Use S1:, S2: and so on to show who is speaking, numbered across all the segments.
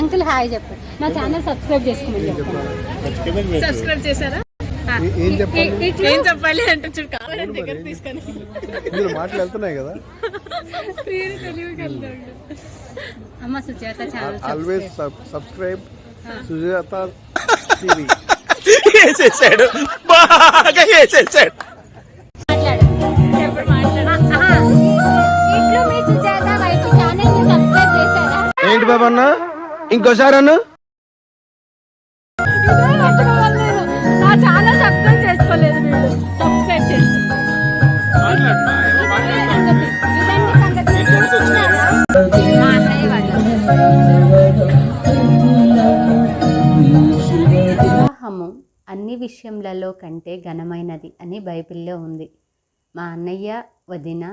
S1: Uncle hi చెప్పు. మా channel subscribe చేసుకోమని చెప్పండి
S2: సబ్స్క్రైబ్ చేశారా?
S3: ఏ- చెప్పాలి?
S2: చెప్పాలి అంటే చూడు కావాలని దగ్గర తీసుకొని.
S3: ఇందులో మాటలు వెళ్తున్నాయి కదా?
S2: తీరు తెలియగలుగుతాడు
S1: అమ్మ Sujatha channel
S3: always subscribe Sujatha TV
S4: వేసేసాడు బాగా వేసేసాడు
S1: మాట్లాడు.
S2: మాట్లాడా?
S1: ని
S4: ఏంటి బాబా అన్న? ఇంకోసారి అను
S2: చాలా పట్టుకోవాలి చేసుకోలేదు వీళ్ళు సబ్స్క్రైబ్
S1: వివాహము అన్ని విషయములలో కంటే ఘనమైనది అని బైబిల్లో ఉంది. మా అన్నయ్య వదిన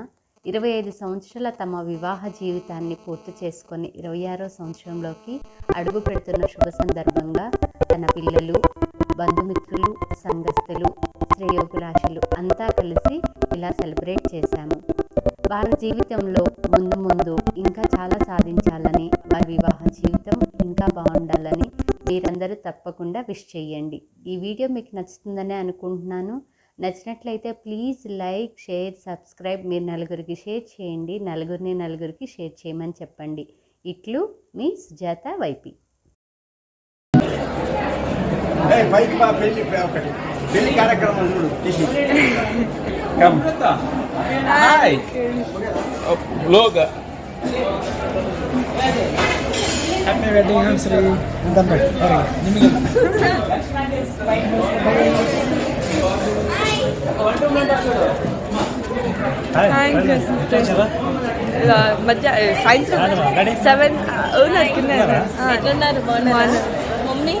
S1: ఇరవై ఐదు సంవత్సరాల తమ వివాహ జీవితాన్ని పూర్తి చేసుకొని ఇరవై ఆరో సంవత్సరంలోకి అడుగు పెడుతున్న శుభ సందర్భంగా తన పిల్లలు బంధుమిత్రులు సంఘస్థులు శ్రేయోభిలాషులు అంతా కలిసి ఇలా సెలబ్రేట్ చేశాము. వారి జీవితంలో ముందు ముందు ఇంకా చాలా సాధించాలని వారి వివాహ జీవితం ఇంకా బాగుండాలని మీరందరూ తప్పకుండా విష్ చేయండి. ఈ వీడియో మీకు నచ్చుతుందని అనుకుంటున్నాను. నచ్చినట్లయితే ప్లీజ్ లైక్ షేర్ సబ్స్క్రైబ్ మీరు నలుగురికి షేర్ చేయండి. నలుగురిని నలుగురికి షేర్ చేయమని చెప్పండి. ఇట్లు మీ సుజాత వైపి.
S5: పైకి మా పెళ్ళి ఒకటి. పెళ్ళి కార్యక్రమం చూడు తీసి. కమ్
S4: హాయ్ లోగా.
S5: హ్యాపీ వెడ్డింగ్ యానివర్సరీ
S2: మధ్య సెవెన్ ఎట్లున్నారు బాగున్నారు మమ్మీ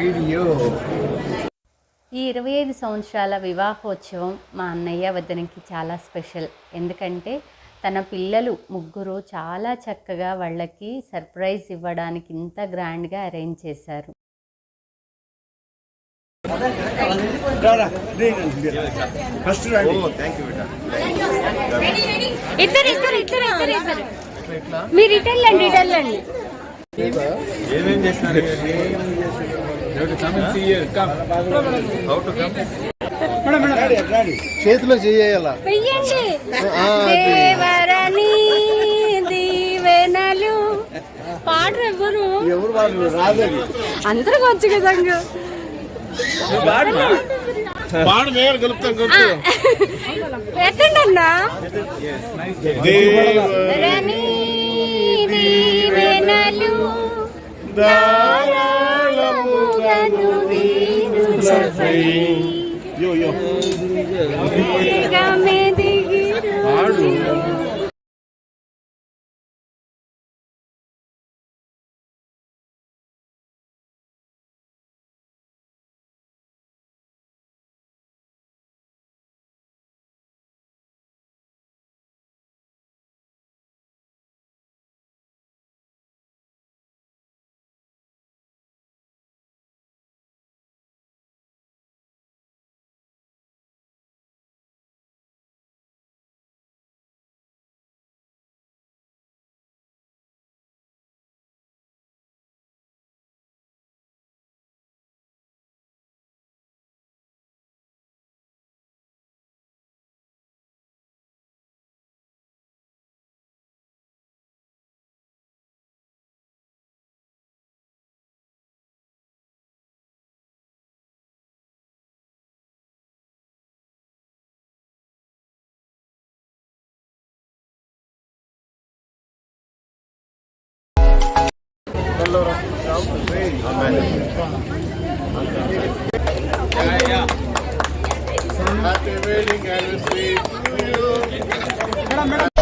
S3: వీడియో
S1: ఈ ఇరవై ఐదు సంవత్సరాల వివాహోత్సవం మా అన్నయ్య వద్దనకి చాలా స్పెషల్. ఎందుకంటే తన పిల్లలు ముగ్గురు చాలా చక్కగా వాళ్ళకి సర్ప్రైజ్ ఇవ్వడానికి ఇంత గ్రాండ్గా అరేంజ్ చేశారు.
S5: ఫస్ట్
S1: ఇద్దరు ఇద్దరు ఇద్దరు ఇద్దరు ఇద్దరు. మీరు
S5: ఏమేం చేస్తున్నారు?
S3: చేతిలో చేయాల.
S1: దేవరని దీవెనలు. పాడరు ఎవరు?
S3: ఎవరు వాళ్ళు? రాదని
S1: అందరూ వచ్చు కదా
S5: పాడు మేలు కలుపుతాం
S1: ఎత్తండి అన్నా రని దీవెనలు ధారాళముగను వీరులపై
S5: యో యో.
S1: దిగమెదిగిరు.
S5: హ్యాపీ వెడ్డింగ్ యానివర్సరీ
S1: ఇద్దరు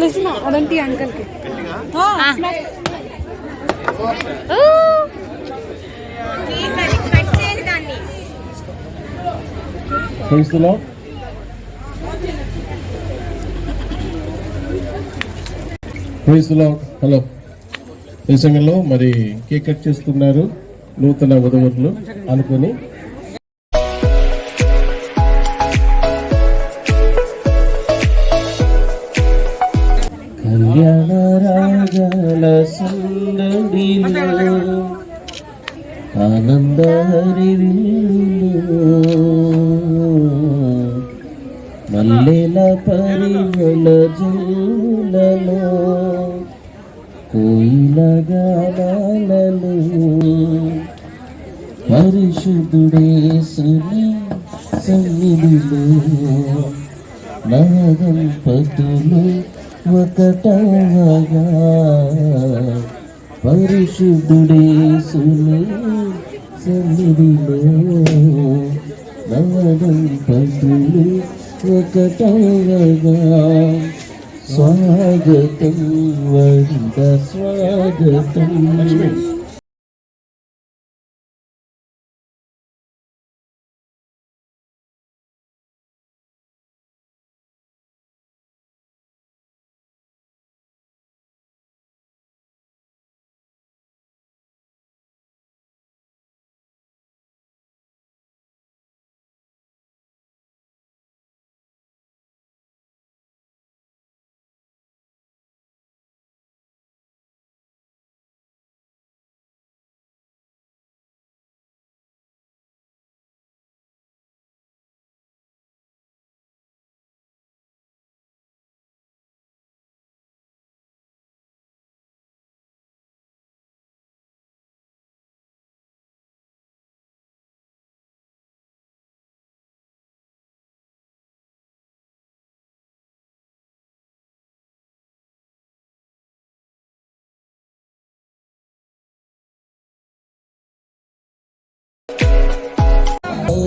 S3: ప్లీజ్
S6: నా అంకల్కి. హలో ఈ సమయంలో మరి కేక్ కట్ చేస్తున్నారు నూతన వధువులు అనుకుని మల్లెల పరిమళ జూలలో కోయిల గానాలలో పరిశుద్ధుడే సుని సన్నిధిలో నాగం పతులు ఒకటవగా పరిశుద్ధుడే సుని సన్నిధిలో నాగం పతులు ఒకటవగా స్వాగతం వంద స్వాగతం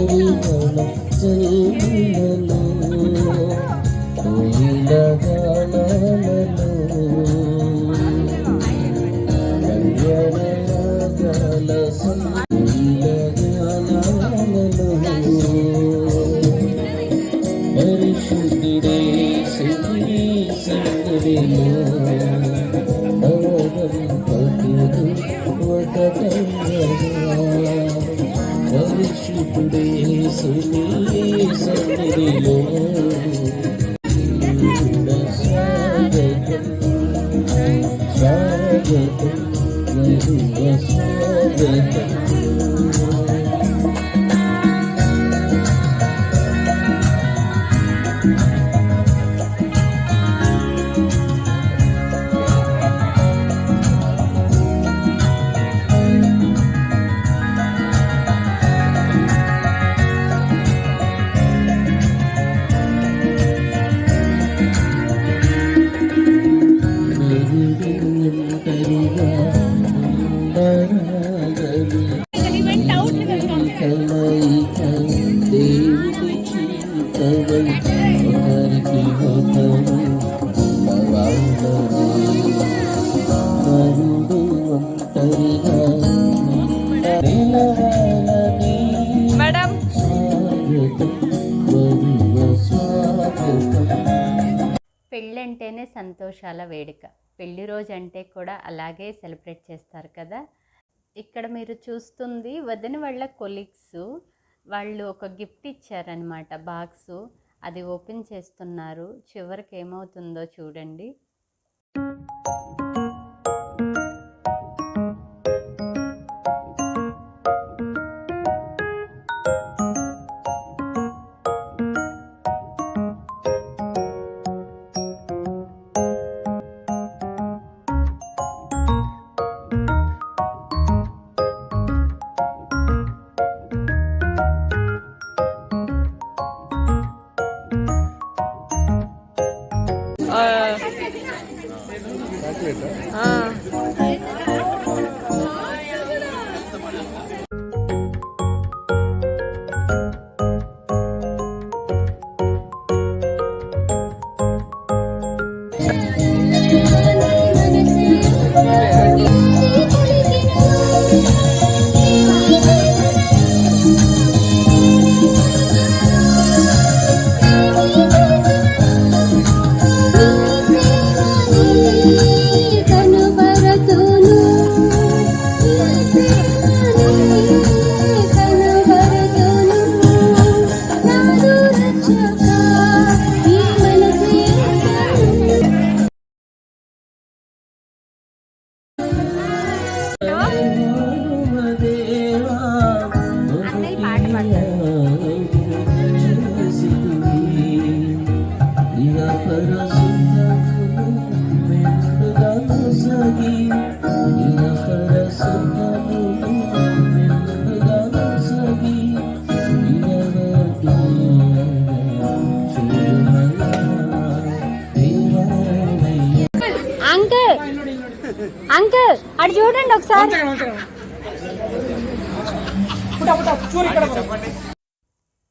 S6: りとの釣 Thank you. ఒకరికి ఒకరు ఒంటరిగా నిలవాలని
S1: పెళ్ళంటేనే సంతోషాల వేడుక. పెళ్ళి రోజు అంటే కూడా అలాగే సెలబ్రేట్ చేస్తారు కదా. ఇక్కడ మీరు చూస్తుంది వదిన వాళ్ళ కొలీగ్స్ వాళ్ళు ఒక గిఫ్ట్ ఇచ్చారనమాట బాక్సు. అది ఓపెన్ చేస్తున్నారు. చివరికి ఏమవుతుందో చూడండి.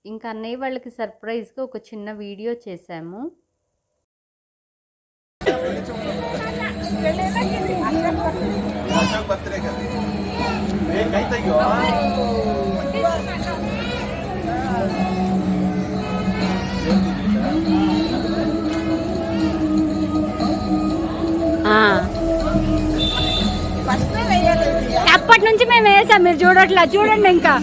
S1: ఇంకా అన్నయ్య వాళ్ళకి సర్ప్రైజ్గా ఒక చిన్న వీడియో చేశాము.
S2: ఆ. అప్పటి నుంచి మేము వేసాం మీరు చూడట్లా. చూడండి ఇంకా.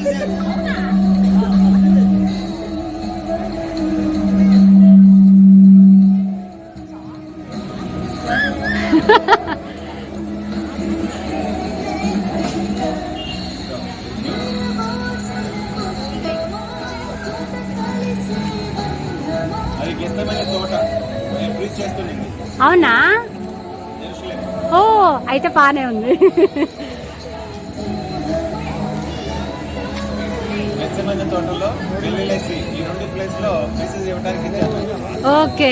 S2: అవునా? ఓ అయితే బానే ఉంది.
S5: తోటలో వెల్లుల్లేసి ఈ రెండు ప్లేస్లో మెసేజ్ ఇవ్వడానికి
S2: ఓకే.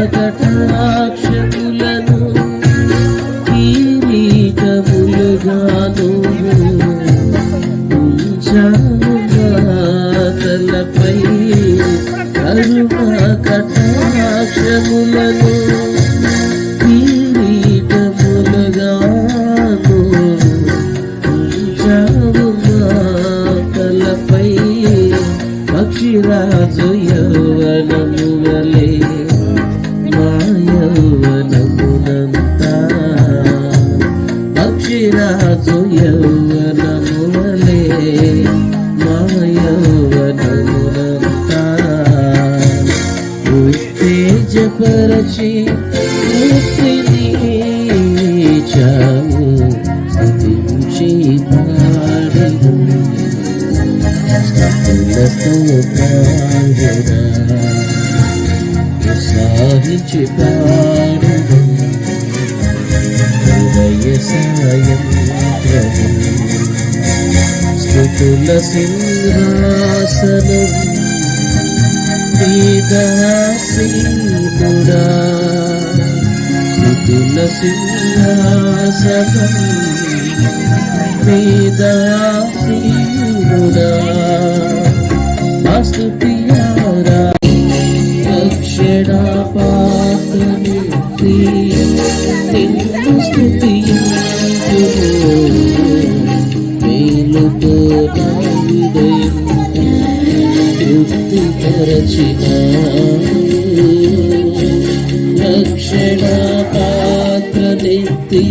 S6: प्रकट రాజు యౌవనము మా యౌవనములంతా ఉత్తేజపరచి ముక్తిని చావు స్థుతించి పాడెను సాధించి పాడు. హృదయ సాయంత్రము స్థుతుల సింహాసనం నీదాసీనుడా స్థుతుల సింహాసనం నీదాసీనుడా స్తుతియారా తృప్తి పరచిన రక్షణ పాత్రనెత్తి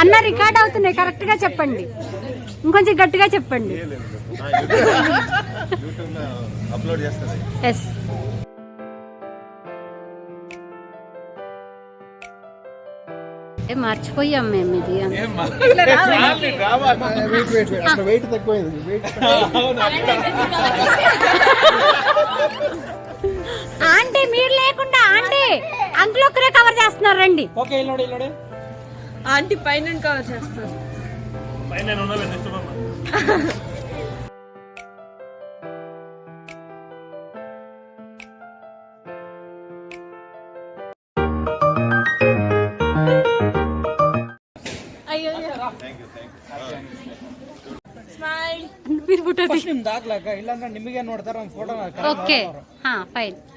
S2: అన్న రికార్డ్ అవుతున్నాయి కరెక్ట్గా చెప్పండి. ఇంకొంచెం గట్టిగా చెప్పండి.
S7: నా యూట్యూబ్ యూట్యూబ్లో అప్లోడ్ చేస్తుంది
S2: ఎస్
S1: ఏ మర్చిపోయాం మేము ఇది.
S2: ఆంటీ మీరు లేకుండా ఆంటీ. అంకుల్ ఒక్కరే కవర్ చేస్తున్నారు రండి
S8: ఆంటీ పైన కవర్ చేస్తారు అయ్యో స్మైల్
S2: మీరు పుట్టది
S5: ದಾಖಲಾಕ ಇಲ್ಲಾಂದ್ರೆ ನಿಮಗೆ ನೋಡ್ತಾರ ಫೋಟೋ
S2: ఓకే ఫైన్
S8: అంటే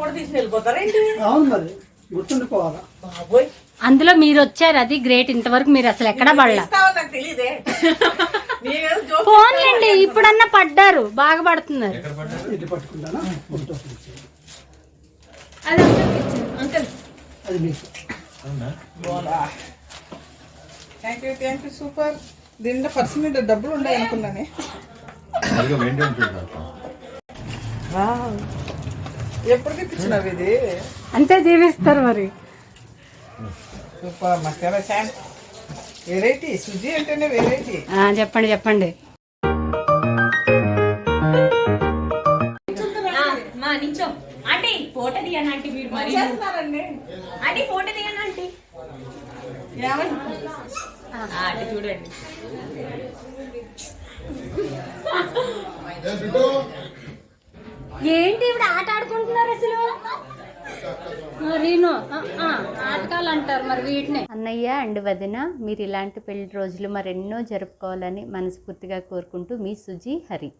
S8: కూడా తీసి వెళ్ళిపోతారేంటి
S5: అవును మరి గుర్తుండిపోవాలా?
S8: బాబోయ్.
S2: అందులో మీరు వచ్చారు అది గ్రేట్. ఇంతవరకు మీరు అసలు ఎక్కడా పడలా.
S8: ఇస్తావో నాకు తెలియదే నేనేదో జోక్
S2: ఫోన్లేండి ఇప్పుడన్నా పడ్డారు బాగా పడుతున్నారు.
S5: ఇది పట్టుకుంటానా? ఫోటో
S8: అది అంకల్
S5: అది మీకు.
S8: Thank you thank you super దీంట్లో పర్సనల్ డబ్బులు ఉన్నాయి అనుకున్నానే ఇది?
S2: అంతే జీవిస్తారు మరి.
S8: సూపర్ మసాలా శాండ్ వెరైటీ సుజీ అంటేనే వెరైటీ.
S2: ఆ, చెప్పండి చెప్పండి.
S9: ఆంటీ ఫోటో ఆంటీ మీరు మరి.
S8: చేస్తున్నారండి.
S9: ఆంటీ ఫోటో తీయను ఆంటీ.
S8: ఏమని
S9: ఆంటీ చూడండి.
S2: ఏంటి ఇప్పుడు ఆట ఆడుకుంటున్నారు అసలు? మరీను ఆటకాలు అంటారు మరి వీటిని.
S1: అన్నయ్య అండ్ వదిన మీరు ఇలాంటి పెళ్ళి రోజులు మరెన్నో జరుపుకోవాలని మనస్ఫూర్తిగా కోరుకుంటూ మీ సుజీ హరి.